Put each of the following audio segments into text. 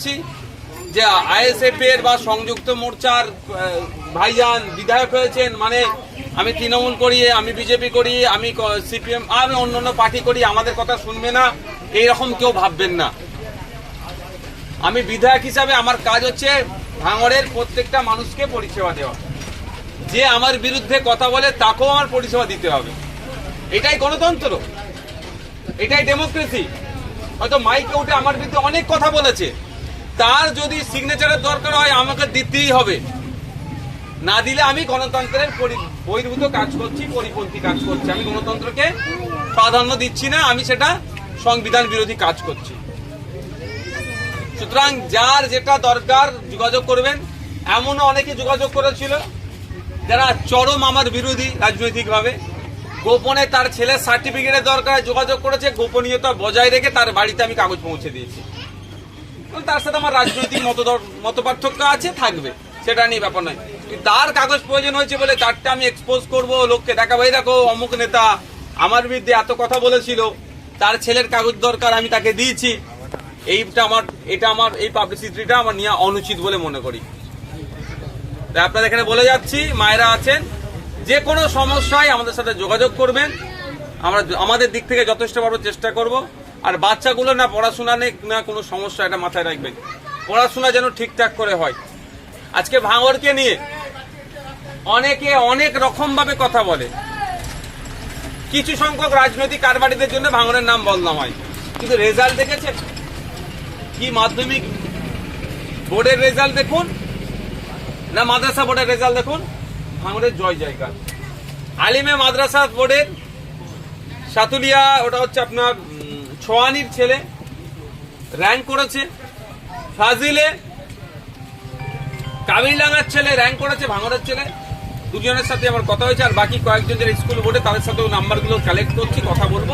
যে আইএসএফ এর বা সংযুক্ত মোর্চার আহ, ভাইজান বিধায়ক হয়েছেন মানে আমি তৃণমূল করি আমি বিজেপি করি আমি সিপিএম আমি অন্য অন্য পার্টি করি আমাদের কথা শুনবে না এইরকম কেউ ভাববেন না। আমি বিধায়ক হিসাবে আমার কাজ হচ্ছে ভাঙড়ের প্রত্যেকটা মানুষকে পরিষেবা দেওয়া। যে আমার বিরুদ্ধে কথা বলে তাকেও আমার পরিষেবা দিতে হবে। এটাই গণতন্ত্র। এটাই ডেমোক্রেসি। হয়তো মাইকে উঠে আমার বিরুদ্ধে অনেক কথা বলেছে। তার যদি সিগনেচারের দরকার হয়, আমাকে দিতেই হবে। না দিলে আমি গণতন্ত্রের বহির্ভূত কাজ করছি, পরিপন্থী কাজ করছি। আমি গণতন্ত্রকে প্রাধান্য দিচ্ছি না, আমি সেটা সংবিধান বিরোধী কাজ করছি। সুতরাং যার যেটা দরকার যোগাযোগ করবেন। এমনও অনেকে যোগাযোগ করেছিল, যারা চরম আমার বিরোধী রাজনৈতিকভাবে। গোপনে তার ছেলের সার্টিফিকেটের দরকার, যোগাযোগ করেছে, গোপনীয়তা বজায় রেখে তার বাড়িতে আমি কাগজ পৌঁছে দিয়েছি। তার সাথে আমার রাজনৈতিক মত পার্থক্য আছে, থাকবে। সেটা নিয়ে ব্যাপার নয়। তার কাগজ প্রয়োজন হয়েছে বলে তারটা আমি এক্সপোজ করব, লোককে দেখাবো। এই দেখো, অমুক নেতা আমার বিরুদ্ধে এত কথা বলেছিল, তার ছেলের কাগজ দরকার, আমি তাকে দিয়েছি। এইটা আমার, এটা আমার, এই পাবলিসিটিটা আমার নিয়ে অনুচিত বলে মনে করি। তাই আপনাদের এখানে বলে যাচ্ছি, মায়েরা আছেন, যে কোনো সমস্যায় আমাদের সাথে যোগাযোগ করবেন। আমরা আমাদের দিক থেকে যথেষ্ট পারব চেষ্টা করব। আর বাচ্চাগুলো না পড়াশোনা নেই, না কোনো সমস্যা, এটা মাথায় রাখবেন। পড়াশোনা যেন ঠিকঠাক করে হয়। আজকে ভাঙরকে নিয়ে অনেকে অনেক রকম ভাবে কথা বলে। কিছু সংখ্যক রাজনৈতিক কারবারিদের জন্য ভাঙরের নাম বদনাম হয়। কিন্তু রেজাল্ট দেখেছেন? কি মাধ্যমিক বোর্ডের রেজাল্ট দেখুন? না মাদ্রাসা বোর্ডের রেজাল্ট দেখুন? ভাঙরের জয় জায়গা। আলিমে মাদ্রাসা বোর্ডের সাতুলিয়া, ওটা হচ্ছে আপনার উম, ছোয়ানির ছেলে র্যাঙ্ক করেছে। ফাজিলে কাবিরলাঙ্গার ছেলে র্যাঙ্ক করেছে ভাঙড়ের ছেলে। দুজনের সাথে আমার কথা হয়েছে আর বাকি কয়েকজন যারা স্কুল বোর্ডে তাদের সাথেও নাম্বারগুলো কালেক্ট করছি কথা বলব।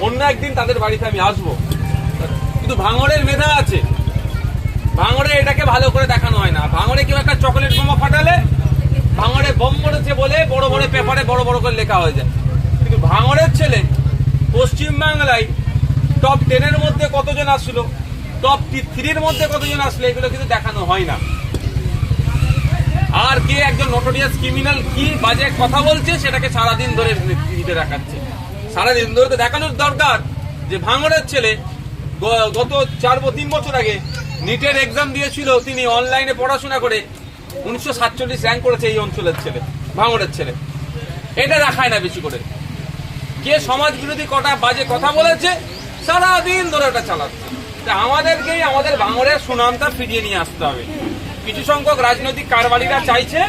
অন্য একদিন তাদের বাড়িতে আমি আসব। কিন্তু ভাঙড়ের মেধা আছে। ভাঙড়ে এটাকে ভালো করে দেখানো হয় না। ভাঙড়ে কেউ একটা চকলেট বোমা ফাটালে ভাঙড়ে বোম পড়েছে বলে বড় বড় পেপারে বড় বড় করে লেখা হয়ে যায়। কিন্তু ভাঙড়ের ছেলে পশ্চিম বাংলায় টপ টেনের মধ্যে কতজন আসলো? টপ থ্রির মধ্যে কতজন আসলো? এগুলো কিন্তু দেখানো হয় না। আর কে একজন নোটোরিয়াস ক্রিমিনাল কি বাজে কথা বলছে, সেটাকে সারাদিন ধরে টিভিতে দেখাচ্ছে। সারাদিন ধরে তো দেখানোর দরকার যে ভাঙড়ের ছেলে গত চার তিন বছর আগে নিটের এক্সাম দিয়েছিল, তিনি অনলাইনে পড়াশোনা করে উনিশশো সাতচল্লিশ র্যাঙ্ক করেছে এই অঞ্চলের ছেলে, ভাঙড়ের ছেলে। এটা দেখায় না বেশি করে। কে সমাজ বিরোধী কটা বাজে কথা বলেছে সারাদিন ধরে ওটা চালাচ্ছে। আমাদেরকেই, আমাদের ভাঙড়ের সুনামটা ফিরিয়ে নিয়ে আসতে হবে। কিছু সংখ্যক রাজনৈতিক কারবারিরা চাইছে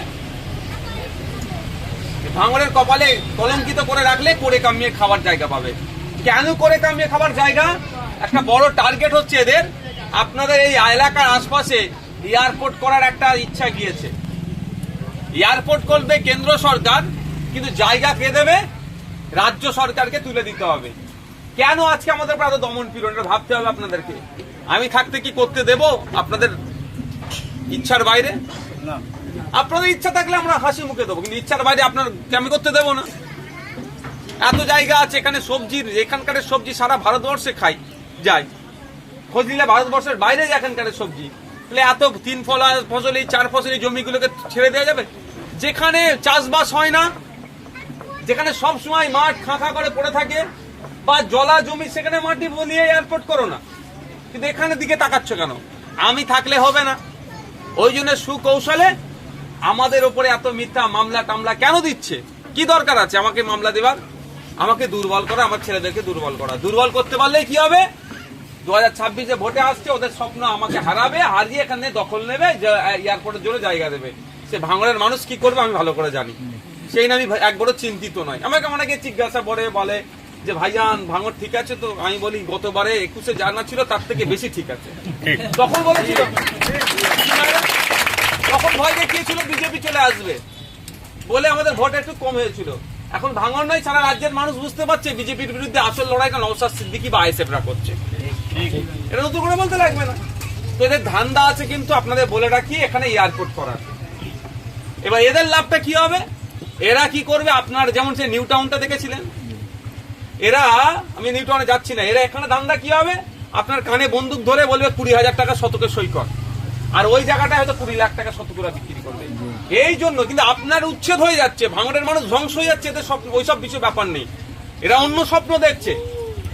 ভাঙরের কপালে কলঙ্কিত করে রাখলে করে কামিয়ে খাবার জায়গা পাবে। কেন করে কামিয়ে খাবার জায়গা? একটা বড় টার্গেট হচ্ছে এদের। আপনাদের এই এলাকার আশপাশে এয়ারপোর্ট করার একটা ইচ্ছা গিয়েছে। এয়ারপোর্ট করবে কেন্দ্র সরকার, কিন্তু জায়গা কে দেবে? রাজ্য সরকারকে তুলে দিতে হবে। কেন আজকে আমাদের উপর এত দমন পীড়ন? এটা ভাবতে হবে আপনাদেরকে। আমি থাকতে কি করতে দেব? আপনাদের ইচ্ছার বাইরে? আপনাদের ইচ্ছা থাকলে আমরা হাসি মুখে দেবো কিন্তু ইচ্ছার বাইরে আপনার আমি করতে দেবো না? এত জায়গা আছে এখানে সবজির এখানকার সবজি সারা ভারতবর্ষে খাই যায়। খোঁজ নিলে ভারতবর্ষের বাইরে এখানকার সবজি। তাহলে এত তিন ফলা ফসলি চার ফসলি জমিগুলোকে ছেড়ে দেওয়া যাবে? যেখানে চাষবাস হয় না যেখানে সব সময় মাঠ খাঁখা করে পড়ে থাকে বা জলা জমি, সেখানে মাটি বলিয়ে এয়ারপোর্ট করো না। কিন্তু এখানে দিকে তাকাচ্ছ কেন? আমি থাকলে হবে না। ওই জন্য সুকৌশলে আমাদের ওপরে এত মিথ্যা মামলা টামলা কেন দিচ্ছে? কি দরকার আছে আমাকে মামলা দেবার? আমাকে দুর্বল করা, আমার ছেলেদেরকে দুর্বল করা। দুর্বল করতে পারলে কি হবে? দু হাজার ছাব্বিশে ভোটে আসছে, ওদের স্বপ্ন আমাকে হারাবে, হারিয়ে এখানে দখল নেবে এয়ারপোর্টের জন্য জায়গা দেবে। সে ভাঙড়ের মানুষ কি করবে আমি ভালো করে জানি। সেই না আমি একবারও চিন্তিত নয়। আমাকে অনেকে জিজ্ঞাসা করে, বলে যে ভাইজান ভাঙর ঠিক আছে তো? আমি বলি গতবারে একুশে জানা ছিল তার থেকে বেশি ঠিক আছে। তখন বলেছিল। তখন ভয় দেখিয়েছিল বিজেপি চলে আসবে। বলে আমাদের ভোট একটু কম হয়েছিল। এখন ভাঙন নয় সারা রাজ্যের মানুষ বুঝতে পারছে বিজেপির বিরুদ্ধে আসল লড়াইটা নওসাদ সিদ্দিকি বা আইসেফরা করছে। এটা নতুন করে বলতে লাগবে না। তো এদের ধান্দা আছে কিন্তু আপনাদের বলে রাখি এখানে এয়ারপোর্ট করার। এবার এদের লাভটা কি হবে? এরা কি করবে? আপনার যেমন সে নিউ টাউনটা দেখেছিলেন। এরা, আমি নিউ টাউনে যাচ্ছি না, এরা এখানে দান্দা কি হবে? আপনার কানে বন্দুক ধরে বলবে কুড়ি হাজার টাকা শতকে সই কর। আর ওই জায়গাটা হয়তো কুড়ি লাখ টাকা শতকরা বিক্রি করবে। এই জন্য কিন্তু আপনার উচ্ছেদ হয়ে যাচ্ছে ভাঙড়ের মানুষ ধ্বংস হয়ে যাচ্ছে, এদের সব ওইসব বিষয় ব্যাপার নেই। এরা অন্য স্বপ্ন দেখছে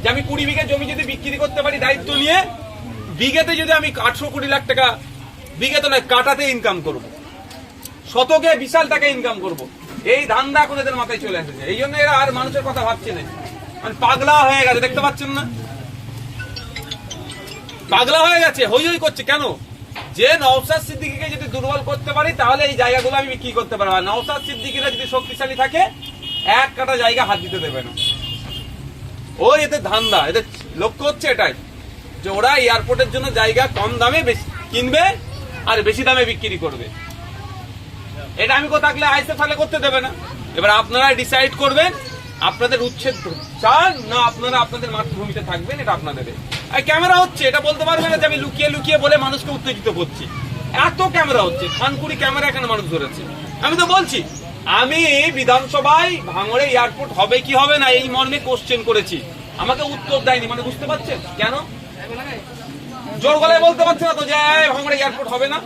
যে আমি কুড়ি বিঘা জমি যদি বিক্রি করতে পারি দায়িত্ব নিয়ে, বিঘেতে যদি আমি আটশো কুড়ি লাখ টাকা বিঘেতে নয়, কাটাতে ইনকাম করব। শতকে বিশাল টাকা ইনকাম করব। এই ধান্দা করে এদের মাথায় চলে এসেছে। এই জন্য এরা আর মানুষের কথা ভাবছে না। মানে পাগলা হয়ে গেছে, দেখতে পাচ্ছেন না? পাগলা হয়ে গেছে, হই হই করছে, কেন? যে নওসাদ সিদ্দিকিকে যদি দুর্বল করতে পারি, তাহলে এই জায়গাগুলো আমি বিক্রি করতে পারব? নওসাদ সিদ্দিকিরা যদি শক্তিশালী থাকে, এক কাটা জায়গা হাত দিতে দেবে না। ওই এদের ধান্দা, এদের লক্ষ্য হচ্ছে এটাই, যে ওরা এয়ারপোর্টের জন্য জায়গা কম দামে বেশি কিনবে আর বেশি দামে বিক্রি করবে। এটা আমি কোথাও থাকলে আইসে ফালে করতে দেবে না। এবার আপনারা ডিসাইড করবেন আপনাদের উচ্ছেদ চান? না, আপনারা আপনাদের মাতৃভূমিতে থাকবেন, এটা আপনাদের। আর ক্যামেরা হচ্ছে, এটা বলতে পারবে না যে আমি লুকিয়ে লুকিয়ে বলে মানুষকে উত্তেজিত করছি। এত ক্যামেরা হচ্ছে, খানকুড়ি ক্যামেরা এখানে মানুষ ধরেছে। আমি তো বলছি, আমি বিধানসভায় ভাঙড়ে এয়ারপোর্ট হবে কি হবে না, এই মর্মে কোশ্চেন করেছি। আমাকে উত্তর দেয়নি মানে বুঝতে পারছেন? কেন? জোর গলায় বলতে পারছে না তো যে ভাঙড়ে এয়ারপোর্ট হবে না?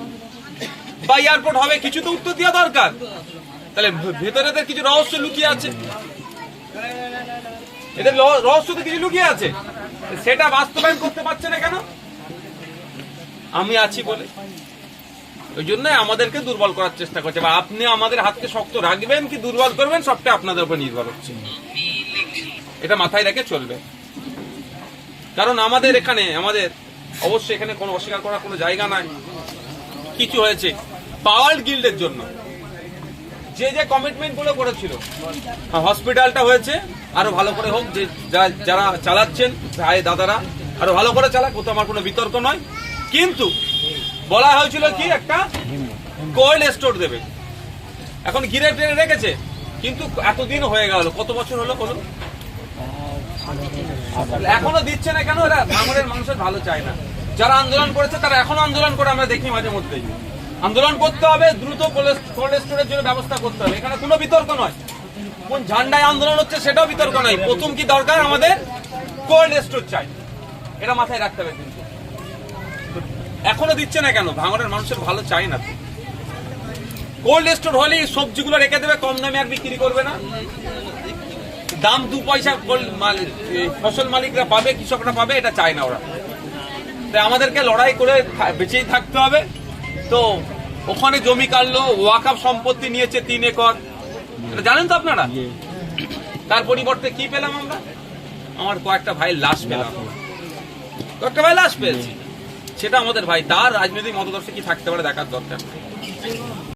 বা এয়ারপোর্ট হবে, কিছু তো উত্তর দেওয়া দরকার। তাহলে ভেতরে কিছু রহস্য লুকিয়ে আছে। এদের রহস্য তো কিছু লুকিয়ে আছে। সেটা বাস্তবায়ন করতে পারছে না কেন? আমি আছি বলে। ওই জন্য আমাদেরকে দুর্বল করার চেষ্টা করছে। বা আপনি আমাদের হাতকে শক্ত রাখবেন কি দুর্বল করবেন, সবটা আপনাদের উপর নির্ভর হচ্ছে। এটা মাথায় রেখে চলবে। কারণ আমাদের এখানে, আমাদের অবশ্যই এখানে কোনো অস্বীকার করার কোনো জায়গা নাই। কিছু হয়েছে। পাওয়ার গিল্ডের জন্য। যে যে কমিটমেন্টগুলো করেছিল। হ্যাঁ, হসপিটালটা হয়েছে আরও ভালো করে হোক যে যারা চালাচ্ছেন ভাই দাদারা আরও ভালো করে চালাক ওতে আমার কোনো বিতর্ক নয়। কিন্তু বলা হয়েছিল কি একটা কোল্ড স্টোর দেবে। এখন ঘিরে টেনে রেখেছে কিন্তু এতদিন হয়ে গেল কত বছর হলো বলুন? এখনও দিচ্ছে না কেন? এরা ভাঙড়ের মানুষের ভালো চায় না। যারা আন্দোলন করেছে তারা এখনও আন্দোলন করে আমরা দেখি মাঝে মধ্যেই। আন্দোলন করতে হবে, দ্রুত কোল্ড স্টোরের জন্য ব্যবস্থা করতে হবে। এখানে কোনো বিতর্ক নয়। কোন ঝান্ডায় আন্দোলন হচ্ছে সেটাও বিতর্ক নয়। প্রথম কি দরকার? আমাদের কোল্ড স্টোর চাই। এটা মাথায় রাখতে হবে কিন্তু। এখনও দিচ্ছে না কেন? ভাঙড়ের মানুষের ভালো চাই না কোল্ড স্টোর হলে সবজিগুলো রেখে দেবে, কম দামে আর বিক্রি করবে না। দাম দু পয়সা ফসল মালিকরা পাবে, কৃষকরা পাবে, এটা চায় না ওরা। তাই আমাদেরকে লড়াই করে বেঁচেই থাকতে হবে। তো ওখানে জমি কাটলো ওয়াকাপ সম্পত্তি নিয়েছে তিন একর। জানেন তো আপনারা? তার পরিবর্তে কি পেলাম আমরা? আমার কয়েকটা ভাই লাশ পেলাম। কয়েকটা ভাই লাশ পেয়েছি। সেটা আমাদের ভাই তার রাজনৈতিক মতদর্শে কি থাকতে পারে দেখার দরকার